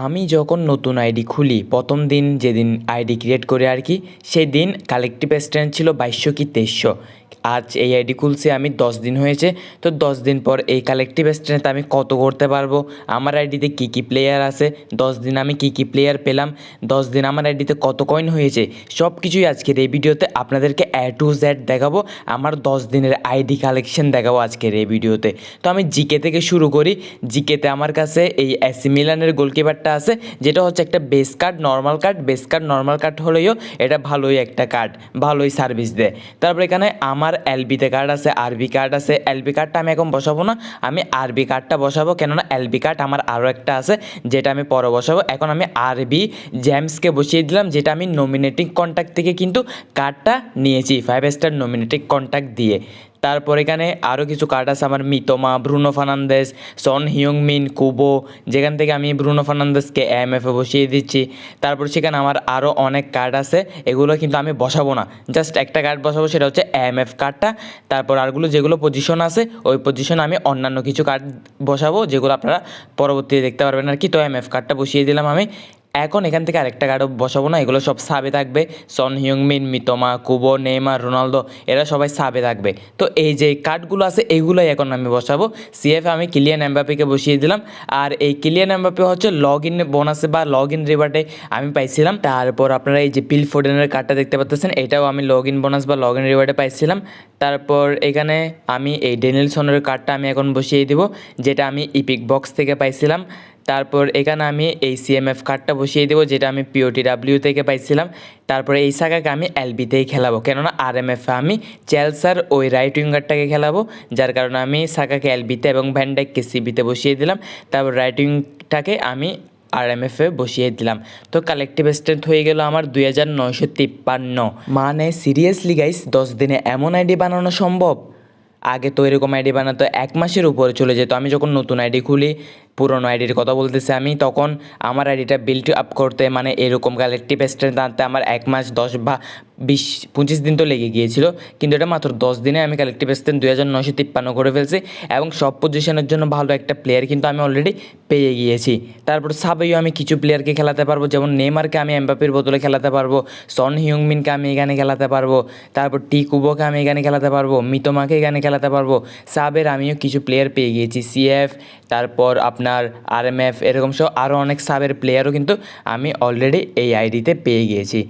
আমি যখন নতুন আইডি খুলি, প্রথম দিন যেদিন আইডি ক্রিয়েট করে আর কি সেই দিন কালেক্টিভ স্ট্রেন্থ ছিল বাইশশো কি তেইশশো। আজ এই আইডি খুলছি, আমি দশ দিন হয়েছে। তো দশ দিন পর এই কালেকটিভ স্ট্রেন্থ আমি কত করতে পারব? আমার আইডিতে কী কী প্লেয়ার আছে? দশ দিন আমি কী কী প্লেয়ার পেলাম? দশ দিন আমার আইডিতে কত কয়েন হয়েছে? সব কিছুই আজকের এই ভিডিওতে আপনাদেরকে এ টু জেড দেখাবো। আমার দশ দিনের আইডি কালেকশন দেখাবো আজকের এই ভিডিওতে। তো আমি জিকে থেকে শুরু করি। জিকেতে আমার কাছে এই এসি মিলানের গোলকিপারটা আছে, যেটা হচ্ছে একটা base card normal card base card normal card হলেও এটা ভালোই একটা কার্ড ভালোই সার্ভিস দেয়। তারপর এখানে আমার এলবিতে কার্ড আছে আরবি কার্ড আছে এলবি কার্ডটা আমি এখন বসাবো না, আমি আরবি কার্ডটা বসাবো, কেননা এলবি কার্ড আমার আরও একটা আছে, যেটা আমি পরে বসাবো। এখন আমি আরবি জেমসকে বসিয়ে দিলাম, যেটা আমি নমিনেটিং কন্ট্যাক্ট থেকে কিন্তু কার্ডটা নিয়েছি ফাইভ স্টার নমিনেটিং কন্ট্যাক্ট দিয়ে। তারপর এখানে আরও কিছু কার্ড আছে আমার মিতোমা ব্রুনো ফার্নান্দেস সন হিয়ং মিন কুবো, যেখান থেকে আমি ব্রুনো ফার্নান্দেসকে এম এফে বসিয়ে দিচ্ছি। তারপর সেখানে আমার আরও অনেক কার্ড আছে, এগুলো কিন্তু আমি বসাবো না। জাস্ট একটা কার্ড বসাবো, সেটা হচ্ছে এম এফ কার্ডটা তারপর আরগুলো যেগুলো পজিশন আছে, ওই পজিশনে আমি অন্যান্য কিছু কার্ড বসাবো, যেগুলো আপনারা পরবর্তীতে দেখতে পারবেন আর কি। তো এম এফ কার্ডটা বসিয়ে দিলাম আমি। এখন এখান থেকে আরেকটা কার্ডও বসাবো না, এগুলো সব সাবে থাকবে। সন হিউংমিন মিতমা, কুবো, নেইমার, রোনালদো, এরা সবাই সাবে থাকবে। তো এই যে কার্ডগুলো আছে এইগুলোই এখন আমি বসাবো। সিএফ আমি কিলিয়ান এমবাপিকে বসিয়ে দিলাম। আর এই কিলিয়ান এমবাপি হচ্ছে লগ ইন বোনাসে বা লগ ইন রিওয়ার্ডে আমি পাইছিলাম। তারপর আপনারা এই যে পিল ফোর্ডেনের কার্ডটা দেখতে পাচ্ছেন এটাও আমি লগ ইন বোনাস বা লগ ইন রিওয়ার্ডে পাইছিলাম। তারপর এখানে আমি এই ডেনিলসনের কার্ডটা আমি এখন বসিয়ে দিব, যেটা আমি ইপিক বক্স থেকে পাইছিলাম। তারপর এখানে আমি এই সিএমএফ কার্ডটা বসিয়ে দেবো, যেটা আমি পিওটি ডাব্লিউ থেকে পাইছিলাম। তারপরে এই শাখাকে আমি এলবিতেই খেলাবো, কেননা আর এম এফে আমি চেলসার ওই রাইট উইঙ্গারটাকে খেলাবো, যার কারণে আমি সাকাকে এলবিতে এবং ভ্যান্ডাইককে সিবিতে বসিয়ে দিলাম। তারপর রাইট উইংটাকে আমি আর এম এফে বসিয়ে দিলাম। তো কালেকটিভ স্ট্রেংথ হয়ে গেল আমার দুই হাজার নয়শো তিপ্পান্ন। মানে সিরিয়াসলি গাইস দশ দিনে এমন আইডি বানানো সম্ভব? আগে তো এরকম আইডি বানাতো এক মাসের উপরে চলে যেত। আমি যখন নতুন আইডি খুলি পুরনো আইডির কথা বলতেছি আমি, তখন আমার আইডিটা বিল্ড আপ করতে মানে এরকম কালেকটিভ স্ট্রেংথ আনতে আমার এক মাস, দশ বা বিশ, পঁচিশ দিন তো লেগে গিয়েছিল। কিন্তু এটা মাত্র দশ দিনে আমি কালেকটিভ স্ট্রেংথ দুই হাজার নয়শো তিপ্পান্ন করে ফেলছি এবং সব পজিশনের জন্য ভালো একটা প্লেয়ার কিন্তু আমি অলরেডি পেয়ে গিয়েছি। তারপর সাবেও আমি কিছু প্লেয়ারকে খেলাতে পারব, যেমন নেমারকে আমি এমবাপির বদলে খেলাতে পারব, সন হিউংমিনকে আমি এখানে খেলাতে পারব, তারপর টি কুবোকে আমি এখানে খেলাতে পারব, মিতোমাকে এখানে খেলাতে পারব, সাবের আমিও কিছু প্লেয়ার পেয়ে গিয়েছি সিএফ তারপর আপনার আর এম এফ এরকম সব আরও অনেক সাবের প্লেয়ারও কিন্তু আমি অলরেডি এই আইডিতে পেয়ে গিয়েছি।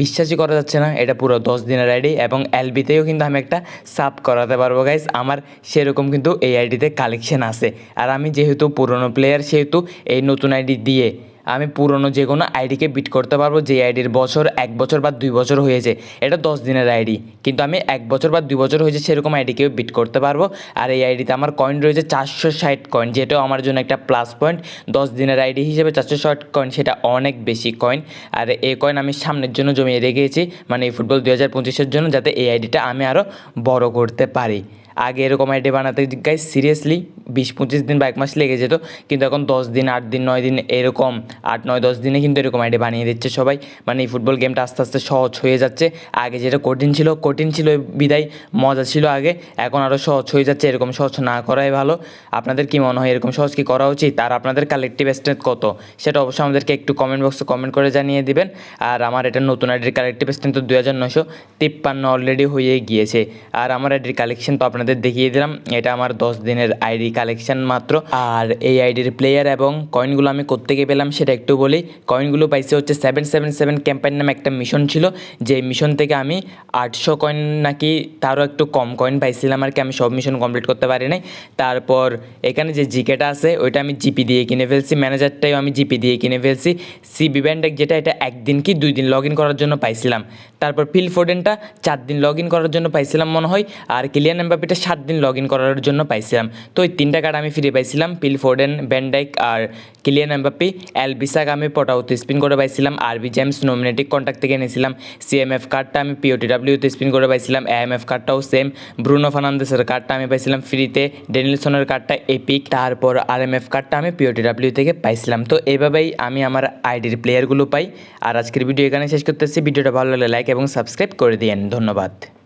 বিশ্বাসই করা যাচ্ছে না, এটা পুরো দশ দিনের আইডি এবং এলবিতেও কিন্তু আমি একটা সাব করাতে পারব গাইজ আমার সেরকম কিন্তু এই আইডিতে কালেকশন আছে। আর আমি যেহেতু পুরনো প্লেয়ার সেহেতু এই নতুন আইডি দিয়ে আমি পুরনো যে কোনো আইডিকে বিট করতে পারব যে আইডির বছর, এক বছর বা দুই বছর হয়েছে, এটা দশ দিনের আইডি কিন্তু আমি এক বছর বা দুই বছর হয়েছে সেরকম আইডিকেও বিট করতে পারব। আর এই আইডিতে আমার কয়েন রয়েছে চারশো ষাট কয়েন যেটাও আমার জন্য একটা প্লাস পয়েন্ট দশ দিনের আইডি হিসেবে চারশো ষাট কয়েন সেটা অনেক বেশি কয়েন আর এই কয়েন আমি সামনের জন্য জমিয়ে রেখেছি মানে এই ফুটবল দু হাজার পঁচিশের জন্য, যাতে এই আইডিটা আমি আরও বড় করতে পারি। আগে এরকম আইডি বানাতে গাই সিরিয়াসলি বিশ পঁচিশ দিন বা এক মাস লেগে যেত, কিন্তু এখন দশ দিন, আট দিন, নয় দিন এরকম, আট, নয়, দশ দিনে কিন্তু এরকম আইডি বানিয়ে দিচ্ছে সবাই। মানে এই ফুটবল গেমটা আস্তে আস্তে সহজ হয়ে যাচ্ছে। আগে যেটা কঠিন ছিল কঠিন ছিল বিদায়, মজা ছিল আগে। এখন আরও সহজ হয়ে যাচ্ছে, এরকম সহজ না করাই ভালো। আপনাদের কি মনে হয় এরকম সহজ কি করা উচিত? আর আপনাদের কালেকটিভ স্ট্রেংথ কত? সেটা অবশ্যই আমাদেরকে একটু কমেন্ট বক্সে কমেন্ট করে জানিয়ে দিবেন। আর আমার এটা নতুন আইডির কালেকটিভ স্ট্রেংথ তো দুই হাজার নশো তিপ্পান্ন অলরেডি হয়ে গিয়েছে। আর আমার আইডির কালেকশন তো আপনাদের দেখিয়ে দিলাম, এটা আমার দশ দিনের আইডি কালেকশন মাত্র। আর এই আইডির প্লেয়ার এবং কয়েনগুলো আমি কোত্থেকে পেলাম সেটা একটু বলি। কয়েনগুলো পাইছে হচ্ছে সেভেন সেভেন সেভেন ক্যাম্পাইন নামে একটা মিশন ছিল। যে মিশন থেকে আমি আটশো কয়েন নাকি তারও একটু কম কয়েন পাইছিলাম আর কি, আমি সব মিশন কমপ্লিট করতে পারি নাই। তারপর এখানে যে জিকেটা আছে, ওইটা আমি জিপি দিয়ে কিনে ফেলছি। ম্যানেজারটাও আমি জিপি দিয়ে কিনে ফেলছি। সিবি ব্যান্ডেক যেটা, এটা একদিন কি দুই দিন লগ ইন করার জন্য পাইছিলাম। তারপর ফিল ফোর্ডেনটা চার দিন লগ ইন করার জন্য পাইছিলাম মনে হয়। আর কিলিয়ান এমবাপিটা সাত দিন লগ ইন করার জন্য পাইছিলাম। তো ওই তিনটা কার্ড আমি ফ্রি পাইছিলাম পিল ফোর্ডেন ব্যান্ডাইক আর কিলিয়ান এমবাপি এল বিসাক আমি পটাউতে স্পিন করে পাইছিলাম আরবি জেমস নমিনেটিক কন্ট্যাক্ট থেকে নিয়েছিলাম সিএমএফ কার্ডটা আমি পিওটি ডাব্লিউতে স্পিন করে পাইছিলাম এএমএফ কার্ডটাও সেম ব্রুনো ফার্নান্দেসের কার্ডটা আমি পাইছিলাম ফ্রিতে ডেনিলসনের কার্ডটা এপিক তারপর আর এম এফ কার্ডটা আমি পিওটি ডাব্লিউ থেকে পাইছিলাম। তো এভাবেই আমি আমার আইডির প্লেয়ারগুলো পাই। আর আজকের ভিডিও এখানে শেষ করতেছি। ভিডিওটা ভালো লাগলে লাইক এবং সাবস্ক্রাইব করে দিয়েন। ধন্যবাদ।